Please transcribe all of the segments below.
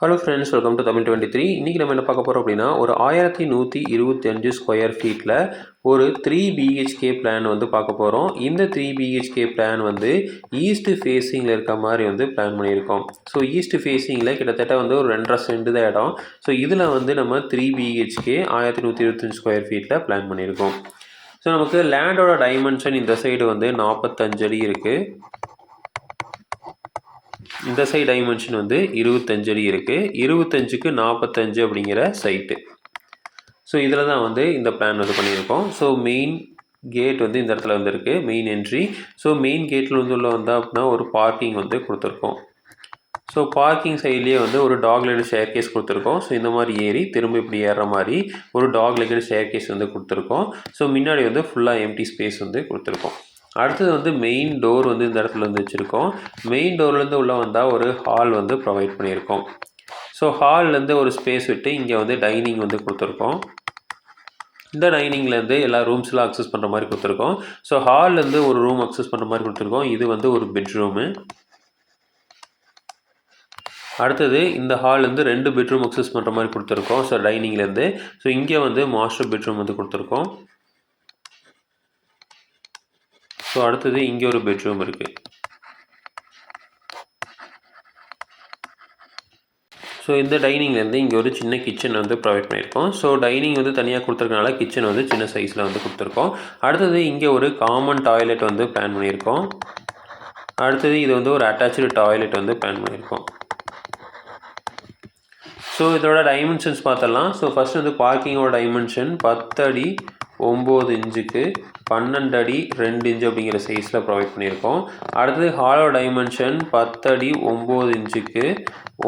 Hello friends welcome to Tamil twenty three இன்றைக்கி நம்ம என்ன பார்க்க போகிறோம் அப்படின்னா ஒரு ஆயிரத்தி நூற்றி இருபத்தி அஞ்சு ஸ்கொயர் ஃபீட்டில் ஒரு த்ரீ பிஹெச்கே பிளான் வந்து பார்க்க போகிறோம் இந்த த்ரீ பிஹெச்கே பிளான் வந்து ஈஸ்ட் ஃபேஸிங்கில் இருக்க மாதிரி வந்து பிளான் பண்ணியிருக்கோம். ஸோ ஈஸ்ட் ஃபேஸிங்கில் கிட்டத்தட்ட வந்து ஒரு ரெண்டரை சென்ட் தான் இடம். ஸோ இதில் வந்து நம்ம த்ரீ பிஹெச்கே ஆயிரத்தி நூற்றி இருபத்தஞ்சு ஸ்கொயர் ஃபீட்டில் பிளான் பண்ணியிருக்கோம். ஸோ நமக்கு லேண்டோட டைமென்ஷன் இந்த சைடு வந்து நாற்பத்தஞ்சு அடி இருக்குது இந்த சைடு டைமென்ஷன் வந்து இருபத்தஞ்சு அடி இருக்குது இருபத்தஞ்சுக்கு நாற்பத்தஞ்சு அப்படிங்கிற சைட்டு ஸோ இதில் தான் வந்து இந்த பிளான் வந்து பண்ணியிருக்கோம். ஸோ மெயின் கேட் வந்து இந்த இடத்துல வந்துருக்கு. மெயின் என்ட்ரி ஸோ மெயின் கேட்டில் வந்து உள்ள வந்தால் அப்படின்னா ஒரு பார்க்கிங் வந்து கொடுத்துருக்கோம். ஸோ பார்க்கிங் சைட்லேயே வந்து ஒரு டாக் லெட் ஷேர் கேஸ் கொடுத்துருக்கோம். ஸோ இந்த மாதிரி ஏறி திரும்ப இப்படி ஏறுற மாதிரி ஒரு டாக் லெக்கட் ஷேர் கேஸ் வந்து கொடுத்துருக்கோம். ஸோ முன்னாடி வந்து ஃபுல்லாக எம்டி ஸ்பேஸ் வந்து கொடுத்துருக்கோம். அடுத்தது வந்து மெயின் டோர் வந்து இந்த இடத்துல வந்து வச்சுருக்கோம். மெயின் டோர்லேருந்து உள்ளே வந்தால் ஒரு ஹால் வந்து ப்ரொவைட் பண்ணியிருக்கோம். ஸோ ஹால்லேருந்து ஒரு ஸ்பேஸ் விட்டு இங்கே வந்து டைனிங் வந்து கொடுத்துருக்கோம். இந்த டைனிங்லேருந்து எல்லா ரூம்ஸ்லாம் அக்சஸ் பண்ணுற மாதிரி கொடுத்துருக்கோம். ஸோ ஹால்லேருந்து ஒரு ரூம் அக்சஸ் பண்ணுற மாதிரி கொடுத்துருக்கோம். இது வந்து ஒரு பெட்ரூமு அடுத்தது இந்த ஹால்லேருந்து ரெண்டு பெட்ரூம் அக்சஸ் பண்ணுற மாதிரி கொடுத்துருக்கோம். ஸோ டைனிங்லேருந்து ஸோ இங்கே வந்து மாஸ்டர் பெட்ரூம் வந்து கொடுத்துருக்கோம். ஸோ அடுத்தது இங்கே ஒரு பெட்ரூம் இருக்குது ஸோ இந்த டைனிங்லேருந்து இங்கே ஒரு சின்ன கிச்சன் வந்து ப்ரொவைட் பண்ணியிருக்கோம். ஸோ டைனிங் வந்து தனியாக கொடுத்துருக்கனால கிச்சன் வந்து சின்ன சைஸில் வந்து கொடுத்துருக்கோம். அடுத்தது இங்கே ஒரு காமன் டாய்லெட் வந்து பிளான் பண்ணியிருக்கோம். அடுத்தது இது வந்து ஒரு அட்டாச்சு டாய்லெட் வந்து பிளான் பண்ணியிருக்கோம். ஸோ இதோட டைமென்ஷன்ஸ் பார்த்தலாம் ஸோ ஃபஸ்ட் வந்து பார்க்கிங்கோட டைமென்ஷன் பத்தடி ஒம்பது இன்ச்சுக்கு பன்னெண்டு அடி ரெண்டு இன்ச்சு அப்படிங்கிற சைஸில் ப்ரொவைட் பண்ணியிருக்கோம். அடுத்தது ஹாலோ டைமென்ஷன் பத்தடி ஒம்பது இன்ச்சுக்கு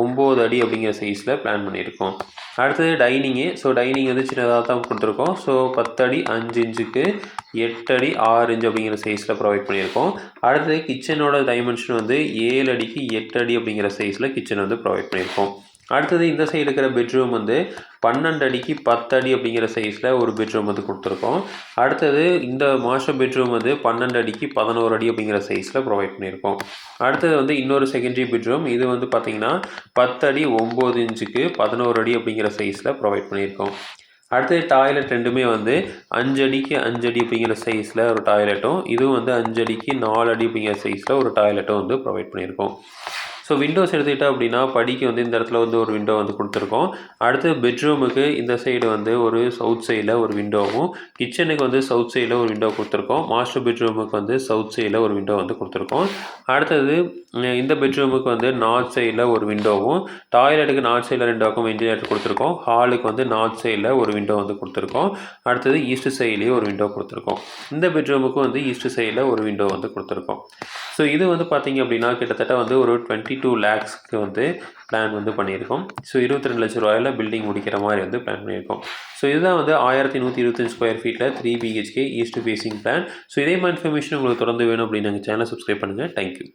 ஒம்பது அடி அப்படிங்கிற சைஸில் பிளான் பண்ணியிருக்கோம். அடுத்தது டைனிங்கு ஸோ டைனிங் வந்து சின்னதாக தான் கொடுத்துருக்கோம். ஸோ பத்தடி அஞ்சு இன்ச்சுக்கு எட்டு அடி ஆறு இன்ச்சு அப்படிங்கிற சைஸில் ப்ரொவைட் பண்ணியிருக்கோம். அடுத்தது கிச்சனோட டைமென்ஷன் வந்து ஏழு அடிக்கு எட்டு அடி அப்படிங்கிற சைஸில் கிச்சன் வந்து ப்ரொவைட் பண்ணியிருக்கோம். அடுத்தது இந்த சைடு இருக்கிற பெட்ரூம் வந்து பன்னெண்டு அடிக்கு பத்து அடி அப்படிங்கிற சைஸில் ஒரு பெட்ரூம் வந்து கொடுத்துருக்கோம். அடுத்தது இந்த மாஸ்டர் பெட்ரூம் வந்து பன்னெண்டு அடிக்கு பதினோரு அடி அப்படிங்கிற சைஸில் ப்ரொவைட் பண்ணியிருக்கோம். அடுத்தது வந்து இன்னொரு செகண்டரி பெட்ரூம் இது வந்து பார்த்திங்கன்னா பத்து அடி ஒம்பது இன்ச்சுக்கு பதினோரு அடி அப்படிங்கிற சைஸில் ப்ரொவைட் பண்ணியிருக்கோம். அடுத்தது டாய்லெட் ரெண்டுமே வந்து அஞ்சு அடிக்கு அஞ்சு அடி அப்படிங்கிற சைஸில் ஒரு டாய்லெட்டும் இதுவும் வந்து அஞ்சு அடிக்கு நாலு அடி அப்படிங்கிற சைஸில் ஒரு டாய்லெட்டும் வந்து ப்ரொவைட் பண்ணியிருக்கோம். ஸோ விண்டோஸ் எடுத்துக்கிட்டோம் அப்படின்னா படிக்கு வந்து இந்த இடத்துல வந்து ஒரு விண்டோ வந்து கொடுத்துருக்கோம். அடுத்து பெட்ரூமுக்கு இந்த சைடு வந்து ஒரு சவுத் சைடில் ஒரு விண்டோவும் கிச்சனுக்கு வந்து சவுத் சைடில் ஒரு விண்டோ கொடுத்துருக்கோம். மாஸ்டர் பெட்ரூமுக்கு வந்து சவுத் சைடில் ஒரு விண்டோ வந்து கொடுத்துருக்கோம். அடுத்தது இந்த பெட்ரூமுக்கு வந்து நார்த் சைடில் ஒரு விண்டோவும் டாய்லெட்டுக்கு நார்த் சைடில் ரெண்டு பக்கம் கொடுத்துருக்கோம். ஹாலுக்கு வந்து நார்த் சைடில் ஒரு விண்டோ வந்து கொடுத்துருக்கோம். அடுத்தது ஈஸ்ட் சைட்லேயும் ஒரு விண்டோ கொடுத்துருக்கோம். இந்த பெட்ரூமுக்கு வந்து ஈஸ்ட் சைடில் ஒரு விண்டோ வந்து கொடுத்துருக்கோம். ஸோ இது வந்து பார்த்திங்க அப்படின்னா கிட்டத்தட்ட வந்து ஒரு டுவெண்ட்டி டூ லேக்ஸ்க்கு வந்து பிளான் வந்து பண்ணியிருக்கோம். ஸோ இருபத்தி ரெண்டு லட்ச ரூபாயில் பில்டிங் முடிக்கிற மாதிரி வந்து பிளான் பண்ணியிருக்கோம். ஸோ இதுதான் வந்து ஆயிரத்தி நூற்றி இருபத்தஞ்சு ஸ்கொயர் ஃபீட்டில் three BHK east facing plan so இதே மாதிரி இன்ஃபர்மேஷன் உங்களுக்கு தொடர்ந்து வேணும் அப்படின்னு எங்கள் சேனல் சப்ஸ்கிரைப் பண்ணுங்கள் தேங்க்யூ